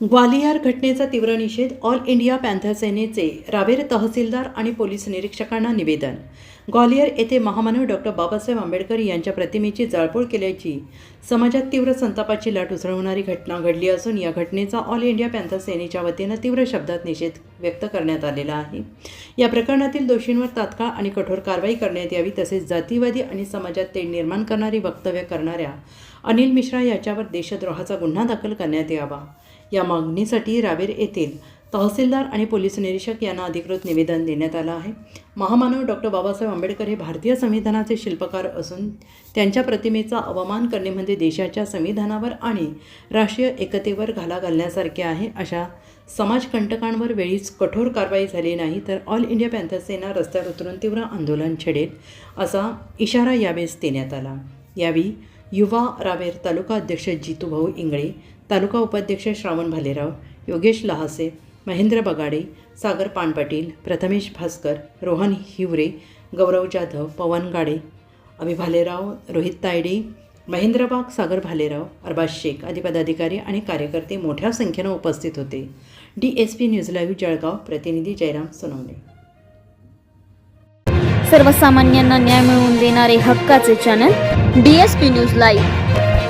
ग्वालियर घटनेचा तीव्र निषेध ऑल इंडिया पॅन्थर सेनेचे रावेर तहसीलदार आणि पोलीस निरीक्षकांना निवेदन. ग्वालियर येथे महामानव डॉक्टर बाबासाहेब आंबेडकर यांच्या प्रतिमेची जाळपोळ केल्याची समाजात तीव्र संतापाची लाट उसळवणारी घटना घडली असून या घटनेचा ऑल इंडिया पॅन्थर सेनेच्या वतीनं तीव्र शब्दात निषेध व्यक्त करण्यात आलेला आहे. या प्रकरणातील दोषींवर तात्काळ आणि कठोर कारवाई करण्यात यावी तसेच जातीवादी आणि समाजात तेढ निर्माण करणारी वक्तव्य करणाऱ्या अनिल मिश्रा याच्यावर देशद्रोहाचा गुन्हा दाखल करण्यात यावा. या मागणीसाठी रावेर येथील तहसीलदार आणि पोलीस निरीक्षक यांना अधिकृत निवेदन देण्यात आलं आहे. महामानव डॉक्टर बाबासाहेब आंबेडकर हे भारतीय संविधानाचे शिल्पकार असून त्यांच्या प्रतिमेचा अवमान करणे म्हणजे देशाच्या संविधानावर आणि राष्ट्रीय एकतेवर घाला घालण्यासारखे आहे. अशा समाजकंटकांवर वेळीच कठोर कारवाई झाली नाही तर ऑल इंडिया पॅन्थर सेना रस्त्यावर उतरून तीव्र आंदोलन छेडेल असा इशारा यावेळेस देण्यात आला. यावेळी युवा रावेर तालुका अध्यक्ष जितूभाऊ इंगळे तालुका उपाध्यक्ष श्रावण भालेराव योगेश लहासे महेंद्र बगाडे सागर पानपाटील प्रथमेश भास्कर रोहन हिवरे गौरव जाधव पवन गाडे अभि भालेराव रोहित तायडे महेंद्र बाग सागर भालेराव अरबाज शेख आदी पदाधिकारी आणि कार्यकर्ते मोठ्या संख्येनं उपस्थित होते. D S P news live Jalgaon. प्रतिनिधी जयराम सोनवणे. सर्वसामान्यांना न्याय मिळवून देणारे हक्काचे channel D S P news live.